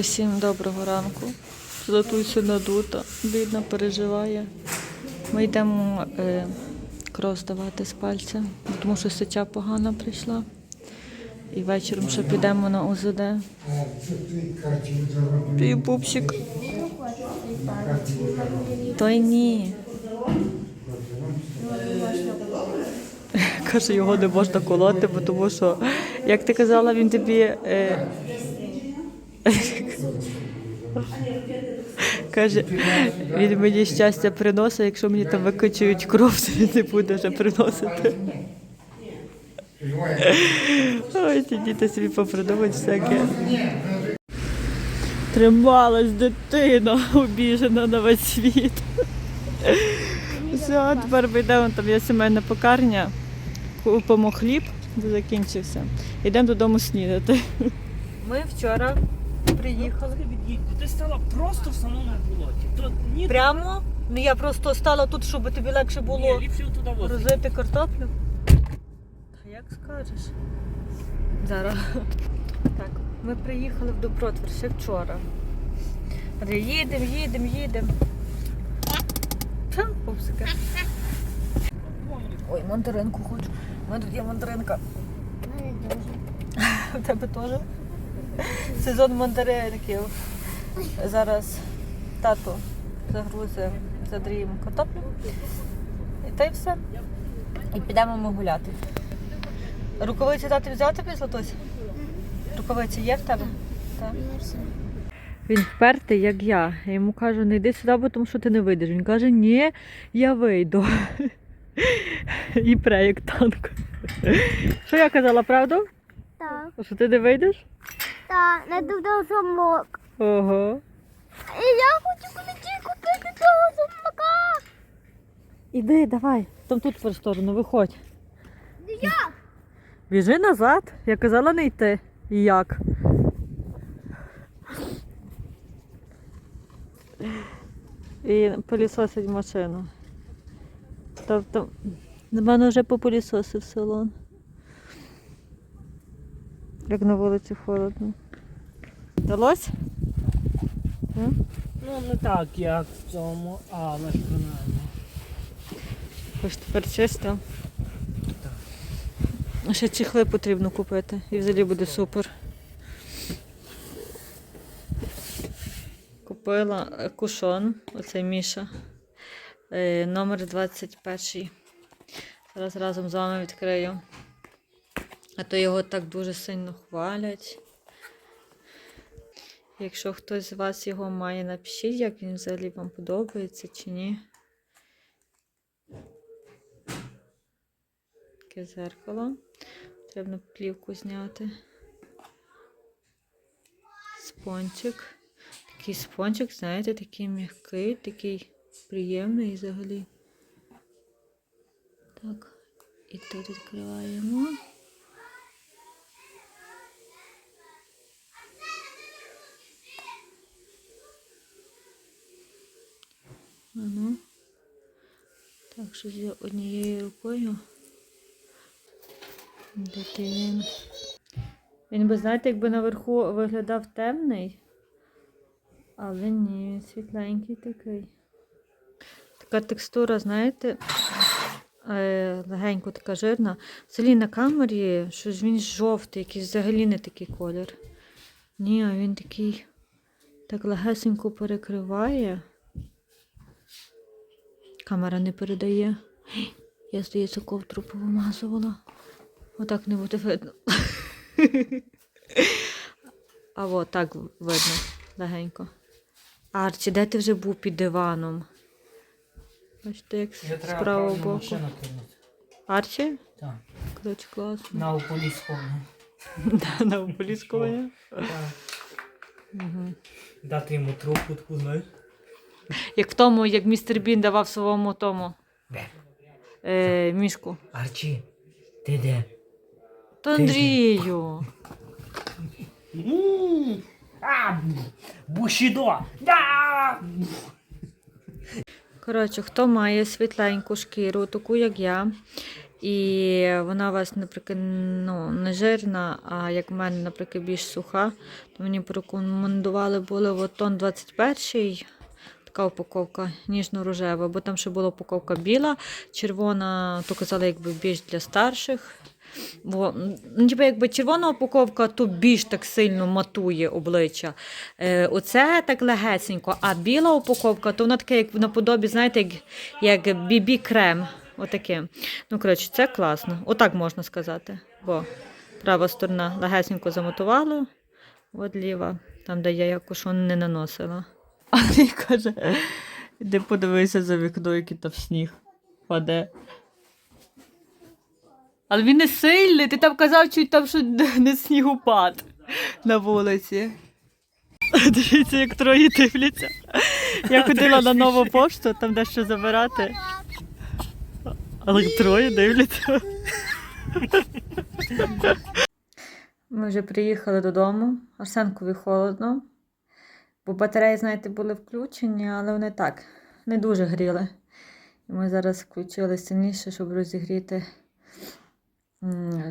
Усім доброго ранку. Златуся надута, бідна, переживає. Ми йдемо е, кров здавати з пальця, тому що сеча погана прийшла. І вечором ще підемо на УЗД. Твій пупсик. Той ні. Каже, його не можна колоти, бо тому що, як ти казала, він тобі. Е, Каже, він мені щастя приносить, якщо мені там викачують кров, то він не буде вже приносити. Ой, ці діти собі попридумають всяке. Трималась дитина, обіжена на весь світ. Все, тепер ми йдемо, там є сімейна покарня, купимо хліб, закінчився. Йдемо додому снідати. Ми вчора приїхали. Ти стала просто в самому болоті. То ні, Прямо? Ну я просто стала тут, щоб тобі легше ні, було ліпше туди возити. розити картоплю. Та як скажеш? Зараз. Так, ми приїхали в Добротвір ще вчора. Їдемо, їдемо, їдемо. Та, пупсики. Ой, мандаринку хочу. У мене тут є мандаринка. У тебе теж? Сезон мандаринків. Зараз тато загрузить з Андрієм картоплю. І та й все. І підемо ми гуляти. Рукавиці тати взяв тобі Златусь? Рукавиці є в тебе? Так. Він впертий, як я. Я йому кажу, не йди сюди, бо тому що ти не вийдеш. Він каже, ні, я вийду. І пре, як танк. Що я казала, правду? Так, Що ти не вийдеш? Так, не додав замок. Ого. І я хочу куличі купити того замка. Іди, давай. Там тут в сторону, виходь. Як? Біжи назад. Я казала не йти. І як? І пилісосить машину. Тобто, на мене вже попилісосив салон. Як на вулиці холодно. Вдалось? Ну не так, як в цьому, але ж принаймні. Ось тепер чисто. Ще чехли потрібно купити. І взагалі буде супер. Купила кушон, оцей Міша. Е, Номер 21. Зараз разом з вами відкрию. А то його так дуже сильно хвалять. Якщо хтось з вас його має, напишіть, як він взагалі вам подобається чи ні. Таке зеркало. Треба плівку зняти. Спончик. Такий спончик, знаєте, такий м'який, такий приємний взагалі. Так, і тут відкриваємо. А ну. Так, що з однією рукою. Він? Він би, знаєте, якби наверху виглядав темний, але ні, він світленький такий. Така текстура, знаєте, е, легенько така жирна. Взагалі на камері щось він жовтий, якийсь взагалі не такий колір. Ні, а він такий так легесенько перекриває. Камера не передає. Я, здається, ковдру повимазувала. Отак не буде видно. А от так видно легенько. Арчі, де ти вже був під диваном? Бачите, як з правого боку. машину кинути. Арчі? Так. Коротше, класно. На ополісковну. Да, На ополіскування. Дати йому трубку таку, знаєш. Як в тому, як містер Бін давав своєму тому Бе. е, мішку. Арчі, ти де? То Андрію. М, А, Бушідо! Да! Коротше, хто має світленьку шкіру, таку як я, І вона у вас, наприклад, ну, не жирна, а як в мене, наприклад, більш суха, то мені порекомендували були от тон 21 така упаковка ніжно-рожева, бо там ще була упаковка біла, червона, то казали, якби більш для старших. Бо, ну, якби червона упаковка, то більш так сильно матує обличчя. Е, оце так легесенько, а біла упаковка, то вона таке, як наподобі, знаєте, як, як бібі-крем. Отаке. Ну, коротше, це класно. Отак можна сказати. Бо права сторона легесенько замотувала, от ліва, там, де я якось не наносила. А він каже, іди подивися за вікно, який там сніг паде. Але він не сильний, ти там казав, чуть там, що не снігопад на вулиці. Дивіться, як троє дивляться. Я ходила на нову пошту, там дещо забирати. Але як троє дивляться. Ми вже приїхали додому. Арсенкові холодно. Бо батареї, знаєте, були включені, але вони так не дуже гріли. І ми зараз включили сильніше, щоб розігріти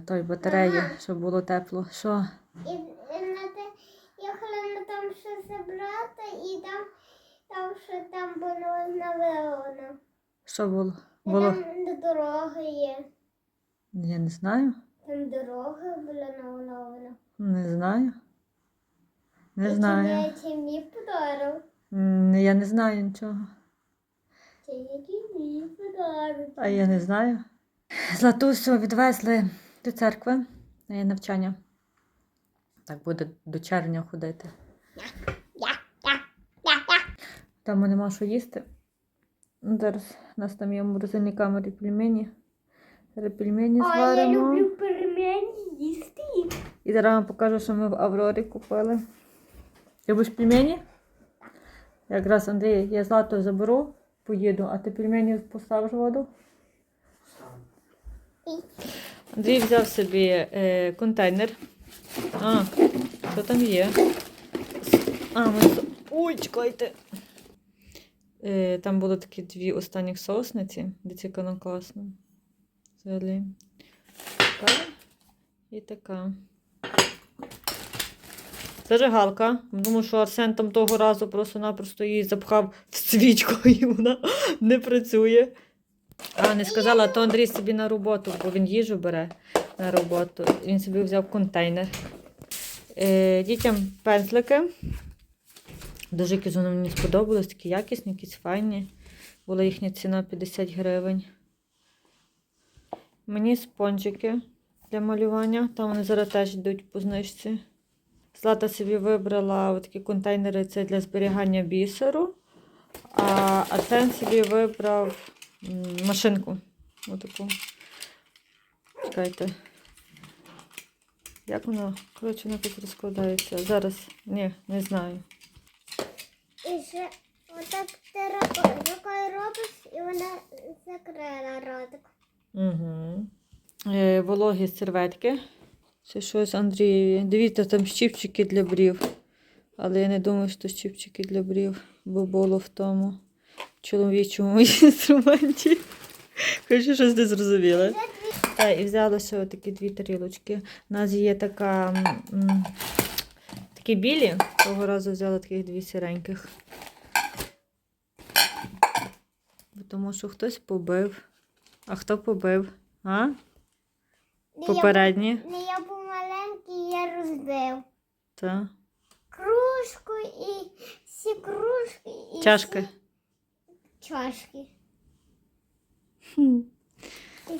той батареї, щоб було тепло. Що? І, їхали на там щось забрати, і там, там що там було навелено. Що було? Було? Там де дорога є. Я не знаю. Там дорога була навелена. Не знаю. Не знаю. Це, це мій Я не знаю нічого. Це який мій подарок. А я не знаю. Златусю відвезли до церкви на її навчання. Так буде до червня ходити. Там нема що їсти. Ну, Зараз у нас там є в морозильній камері пельмені. Зараз пельмені А я люблю пельмені їсти. І зараз вам покажу, що ми в Аврорі купили. Любиш пельмені? Якраз Андрій, я злато заберу, поїду, а ти пельмені поставиш воду? Андрій взяв собі е, контейнер. А, що там є? А, ми... Ой, чекайте. Е, там було такі дві останніх соусниці, де цікаво класно. Взагалі. Така і така. Зажигалка. Тому що Арсен там того разу просто-напросто її запхав в свічку і вона не працює. А, не сказала, то Андрій собі на роботу, бо він їжу бере на роботу. Він собі взяв контейнер. Е, дітям пензлики. Дуже якісь вони мені сподобались, такі якісні, якісь файні. Була їхня ціна 50 гривень. Мені спонжики для малювання. Там вони зараз теж йдуть по знижці. Злата собі вибрала такі контейнери це для зберігання бісеру. А Арсен собі вибрав машинку. Отаку. Чекайте. Як вона? Коротше, вона тут розкладається. Зараз, ні, не знаю. І ще отак рукою робиш, і вона закрила ротик. Угу. Е, вологі серветки. Це щось Андрій. Дивіться, там щіпчики для брів. Але я не думаю, що щіпчики для брів, бо було в тому чоловічому інструменті. Хочу щось не зрозуміле. Так, і взяла ще такі дві тарілочки. У нас є така. м, м, такі білі. Того разу взяла таких дві сіреньких. Тому що хтось побив. А хто побив? А? Попередні? Не я розбив. Так. Кружку і всі кружки і Чашки. всі чашки. Хм.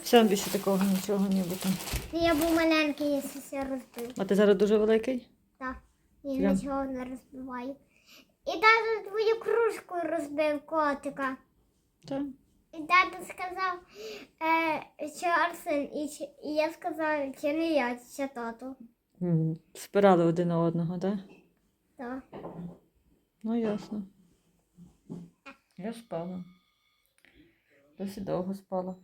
Все більше такого нічого не буде. Я був маленький, я все розбив. А ти зараз дуже великий? Так, я Прям? нічого не розбиваю. І тато твою кружку розбив котика. Так. І тато сказав, е, що Арсен, і, чи- і я сказав, чи не я, чи тато. Спирали один на одного, так? Так. Ну, ясно. Я спала. Досить довго спала.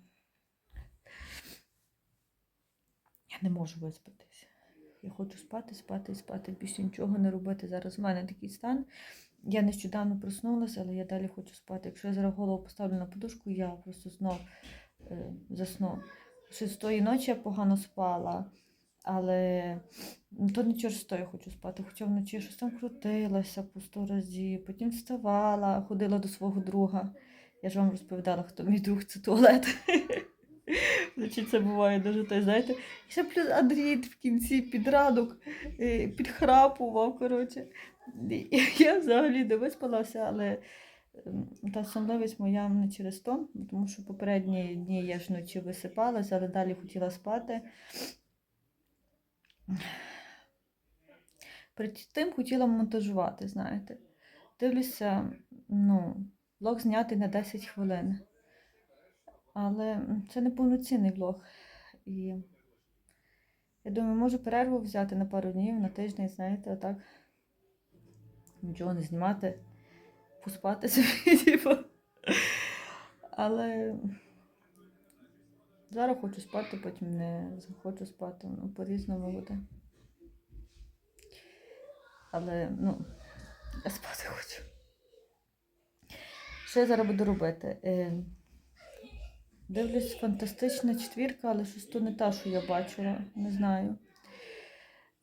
Я не можу виспатися. Я хочу спати, спати і спати, більше нічого не робити. Зараз в мене такий стан. Я нещодавно проснулася, але я далі хочу спати. Якщо я зараз голову поставлю на подушку, я просто знов е, засну. З тої ночі я погано спала, але ну, то не через то я хочу спати. Хоча вночі щось там крутилася по сто разів, потім вставала, ходила до свого друга. Я ж вам розповідала, хто мій друг це туалет. Вночі це буває дуже той, знаєте. І ще плюс Андрій в кінці під ранок е, підхрапував. Коротше. Я взагалі не виспалася, але та сонливість моя не через то, тому що попередні дні я ж вночі висипалася, але далі хотіла спати. Перед тим хотіла монтажувати, знаєте. Дивлюся, ну, влог знятий на 10 хвилин. Але це не повноцінний влог. І я думаю, можу перерву взяти на пару днів, на тиждень, знаєте, отак. Нічого не знімати, поспати собі, типу. Але зараз хочу спати, потім не захочу спати. Ну, по-різному буде. Але, ну, я спати хочу. Що я зараз буду робити? Е, Дивлюсь, фантастична четвірка, але щось то не та, що я бачила, не знаю.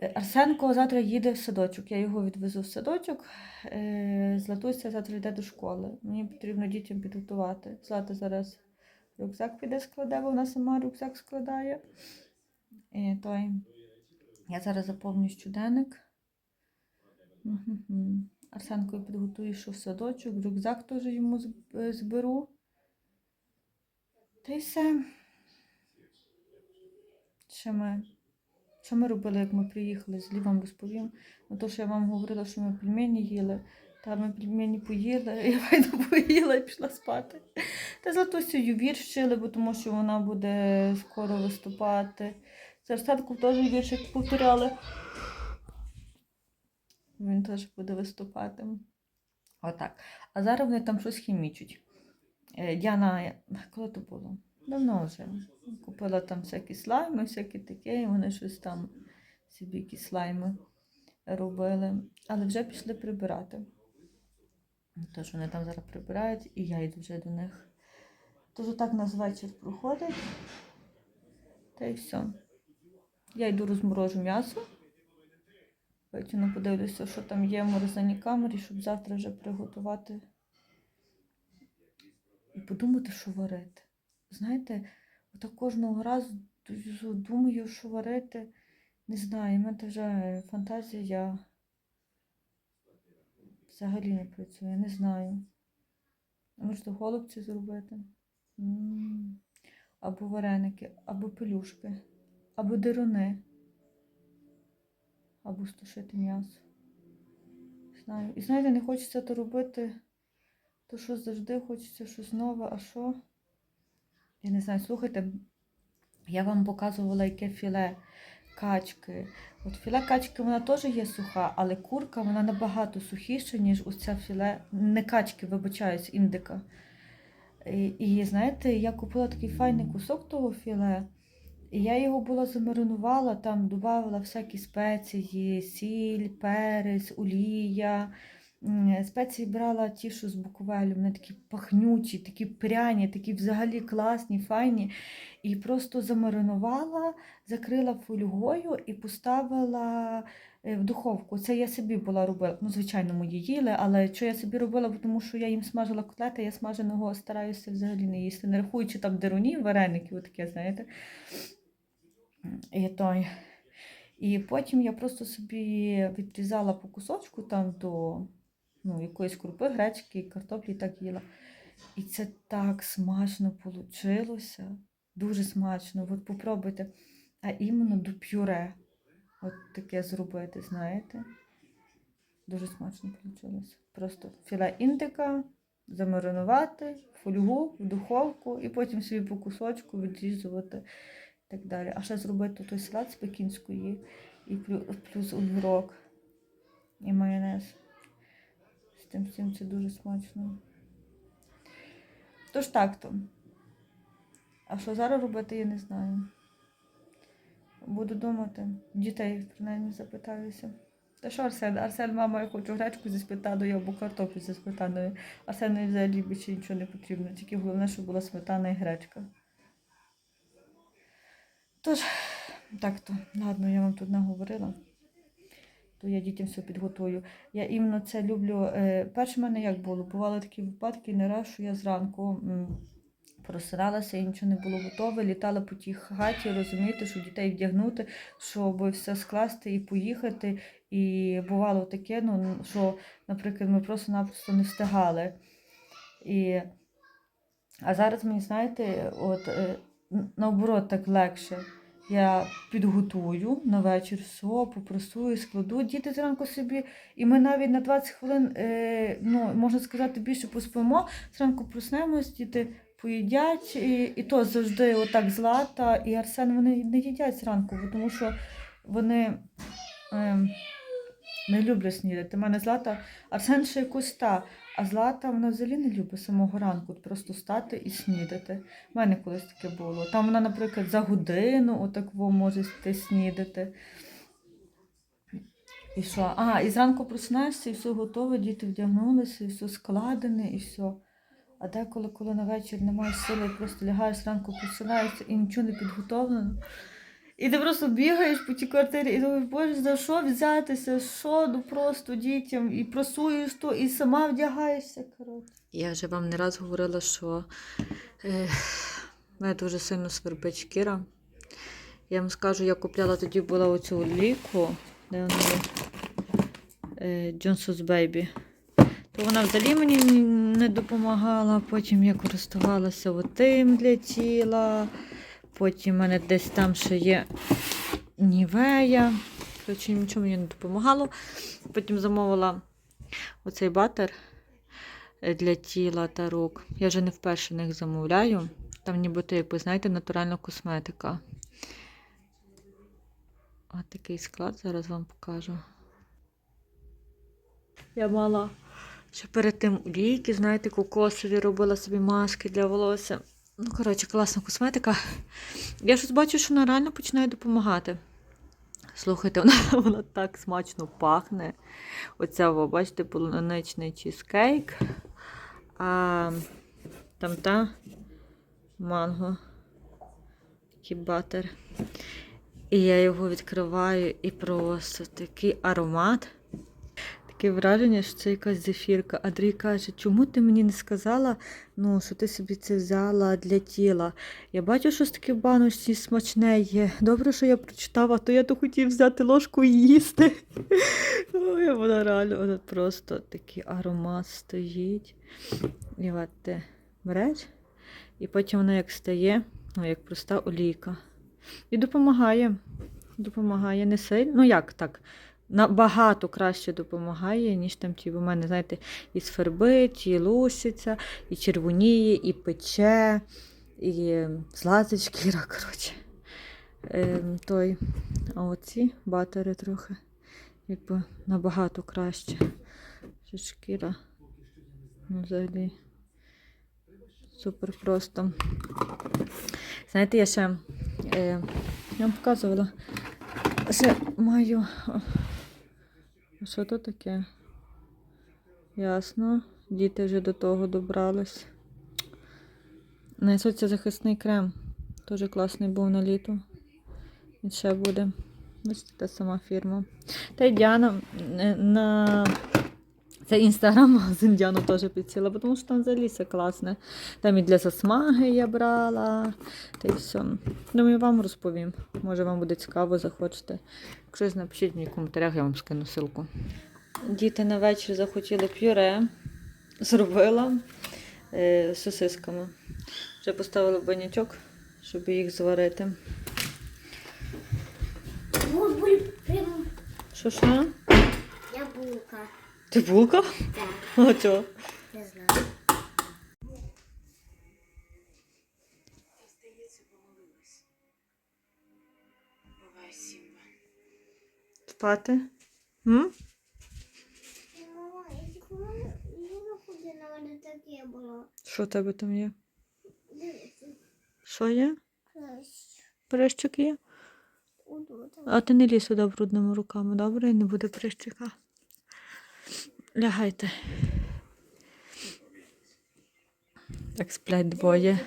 Е, Арсенко завтра їде в садочок. Я його відвезу в садочок. Е, Златуся завтра йде до школи. Мені потрібно дітям підготувати. Злата зараз рюкзак піде складе, бо вона сама рюкзак складає. І той. Я зараз заповню щоденник. Мгм. Арсенко підготую, що в садочок, рюкзак теж йому е, зберу. Та й все. Що ми, що ми робили, як ми приїхали? Злі вам розповім. Ну, то, що я вам говорила, що ми пельмені їли. Та ми пельмені поїли, я файно поїла і пішла спати. Та Златусею вірш вчили, бо тому що вона буде скоро виступати. З Арсенком теж віршик повторяли. Він теж буде виступати. Отак. А зараз вони там щось хімічуть. Е, Діана, коли то було? Давно вже. Купила там всякі слайми, всякі таке, і вони щось там собі якісь слайми робили. Але вже пішли прибирати. Тож вони там зараз прибирають, і я йду вже до них. Тож отак нас вечір проходить. Та й все. Я йду розморожу м'ясо. Потім подивлюся, що там є в морозильній камері, щоб завтра вже приготувати і подумати, що варити. Знаєте, отак кожного разу думаю, що варити. Не знаю, в мене вже фантазія взагалі не працює, не знаю. Може, то голубці зробити? Або вареники, або пелюшки, або дируни, або стушити м'ясо. Знаю. І знаєте, не хочеться то робити. То що завжди хочеться щось нове, а що? Я не знаю, слухайте, я вам показувала, яке філе качки. От філе качки вона теж є суха, але курка вона набагато сухіша, ніж ось філе, не качки, вибачаюсь, індика. І, і знаєте, я купила такий файний кусок того філе, і я його була замаринувала, там додавала всякі спеції, сіль, перець, олія. Спеції брала ті, що з Буковелю, вони такі пахнючі, такі пряні, такі взагалі класні, файні. І просто замаринувала, закрила фольгою і поставила е, в духовку. Це я собі була робила. Ну, звичайно, мої їли, але що я собі робила, тому що я їм смажила котлети, я смаженого стараюся взагалі не їсти, не рахуючи там дерунів, вареників, отаке, знаєте. І той. І потім я просто собі відрізала по кусочку там до ну, якоїсь крупи, гречки, картоплі і так їла. І це так смачно вийшло. Дуже смачно. От попробуйте. А іменно до пюре. От таке зробити, знаєте. Дуже смачно вийшло. Просто філе індика, замаринувати, фольгу в духовку і потім собі по кусочку відрізувати і так далі. А ще зробити той салат з пекінської і плюс, огірок і майонез. Тим всім це дуже смачно. Тож так то. А що зараз робити, я не знаю. Буду думати. Дітей принаймні запитаюся. Та що Арсен? Арсен, мама, я хочу гречку зі сметаною або картоплю зі сметаною. Арсену взагалі більше нічого не потрібно, тільки головне, щоб була сметана і гречка. Тож, так то, ладно, я вам тут наговорила. То я дітям все підготую. Я іменно це люблю. Е, перше в мене як було? Бували такі випадки, не раз, що я зранку просиралася і нічого не було готове, літала по тій хаті, розумієте, що дітей вдягнути, щоб все скласти і поїхати. І бувало таке, ну, що, наприклад, ми просто-напросто не встигали. І... А зараз мені, знаєте, от е, наоборот так легше. Я підготую на вечір все, попрасую, складу. Діти зранку собі, і ми навіть на 20 хвилин, е, ну, можна сказати, більше поспимо. Зранку проснемось, діти поїдять, і, і то завжди отак Злата і Арсен вони не їдять зранку, тому що вони е, не люблять снідати. У мене Злата, Арсен ще якось та, а Злата вона взагалі не любить самого ранку просто стати і снідати. У мене колись таке було. Там вона, наприклад, за годину отакво може йти снідати. І що? А, і зранку просинаєшся, і все готове, діти вдягнулися, і все складене, і все. А деколи, коли на вечір не маєш сили, просто лягаєш зранку, просинаєшся і нічого не підготовлено. І ти просто бігаєш по тій квартирі і думаєш, боже, за що взятися? Що ну просто дітям? І просуєш то, і сама вдягаєшся. коротше. Я вже вам не раз говорила, що е, мене дуже сильно свербить шкіра. Я вам скажу, я купляла тоді була оцю ліку, де вона? Е, Johnson's Baby. То вона взагалі мені не допомагала. Потім я користувалася отим для тіла. Потім в мене десь там ще є нівея. Коротше, нічого мені не допомагало. Потім замовила оцей батер е, для тіла та рук. Я вже не вперше них замовляю. Там нібито, як ви знаєте, натуральна косметика. Ось такий склад, зараз вам покажу. Я мала ще перед тим олійки, знаєте, кокосові робила собі маски для волосся. Ну, коротше, класна косметика. Я щось бачу, що вона реально починає допомагати. Слухайте, вона, вона так смачно пахне. Оця, ви бачите, полуничний чізкейк. А там та манго. Такий батер. І я його відкриваю і просто такий аромат. Таке враження, що це якась зефірка. Андрій каже, чому ти мені не сказала, ну, що ти собі це взяла для тіла? Я бачу, що таке в баночці смачне є. Добре, що я прочитала, то я то хотів взяти ложку і їсти. Ой, вона реально вона просто такий аромат стоїть. І от ти береш, і потім воно як стає, ну, як проста олійка. І допомагає. Допомагає не сильно. Ну як так? Набагато краще допомагає, ніж там ті. У мене, знаєте, і сфербить, і луситься, і червоніє, і пече, і злазить шкіра, коротше. Ем, той. А оці батери трохи якби набагато краще. Що шкіра. Ну, взагалі. Супер просто. Знаєте, я ще е, я вам показувала. Ще маю. Що то таке? Ясно. Діти вже до того добрались. Несуться захисний крем. Дуже класний був на літо. І ще буде. Ось та сама фірма. Та й Діана е, на це інстаграм-магазин Діану теж підсіла, бо тому що там взагалі все класне. Там і для засмаги я брала, та й все. Думаю, вам розповім. Може, вам буде цікаво, захочете. Якщо напишіть мені в коментарях, я вам скину ссылку. Діти на вечір захотіли пюре. Зробила е, з сосисками. Вже поставила банячок, щоб їх зварити. Що що? яблука. Ти булка? Так, А чого? не знаю. Спати? М? Що в тебе там є? Що є? Прищик є? А ти не лізь сюди брудними руками, добре? І не буде прищика. Лягайте. Так сплять двоє.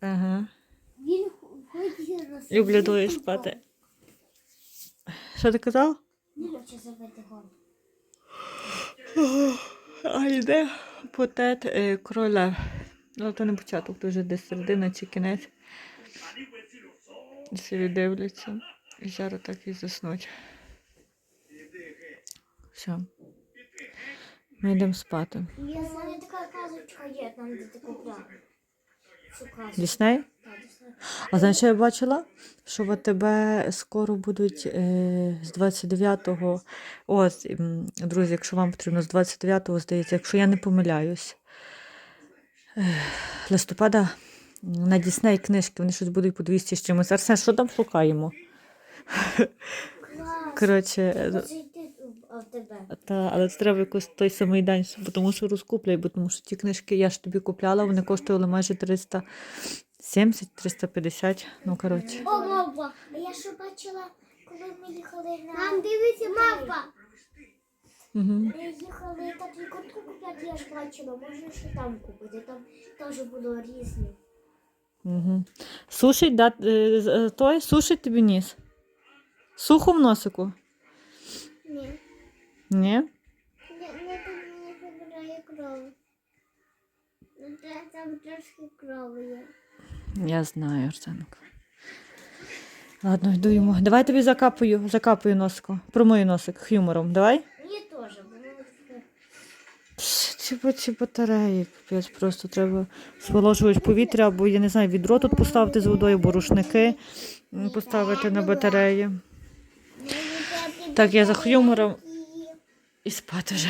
Ага. Люблю двоє спати. Що ти казав? Не хочу забити гон. А йде потет е, короля. Ну, то не початок, то вже десь середина чи кінець. Всі дивляться. І зараз так і заснуть. Все. Ми йдемо спати. Я знаю, така казочка є, там де ти купляв. Дісней? А знаєш, що я бачила? Що в тебе скоро будуть е, з 29-го. Ось, друзі, якщо вам потрібно з 29-го, здається, якщо я не помиляюсь. е, Листопада на Дісней книжки, вони щось будуть по 200 з чимось. Арсен, що там шукаємо? Коротше, в тебе. та, але це треба якось той самий день, бо тому що розкупляй, бо тому що ті книжки я ж тобі купляла, вони коштували майже 370-350. Ну, коротше. О, мавпа! А я ще бачила, коли ми їхали на... Там дивіться, мавпа! Угу. Ми їхали так і куртку купляти, я ж бачила, можна ще там купити, там теж було різні. Угу. Сушить, да, е, е, той, сушить тобі ніс. Сухо в носику? Ні, Ні? не, не там не забирає кров. Ну, Там трошки крові є. Я знаю, Арсенко. Ладно, йду йому. Давай тобі закапаю, закапаю носику. Промою носик хюмором. Давай? Мені теж, бо воно таке. Пш, Ці, ці батареї, капець, просто треба зволожувач повітря, або я не знаю, відро тут поставити з водою, або рушники поставити на батареї. Так, я за хюмором і спати вже.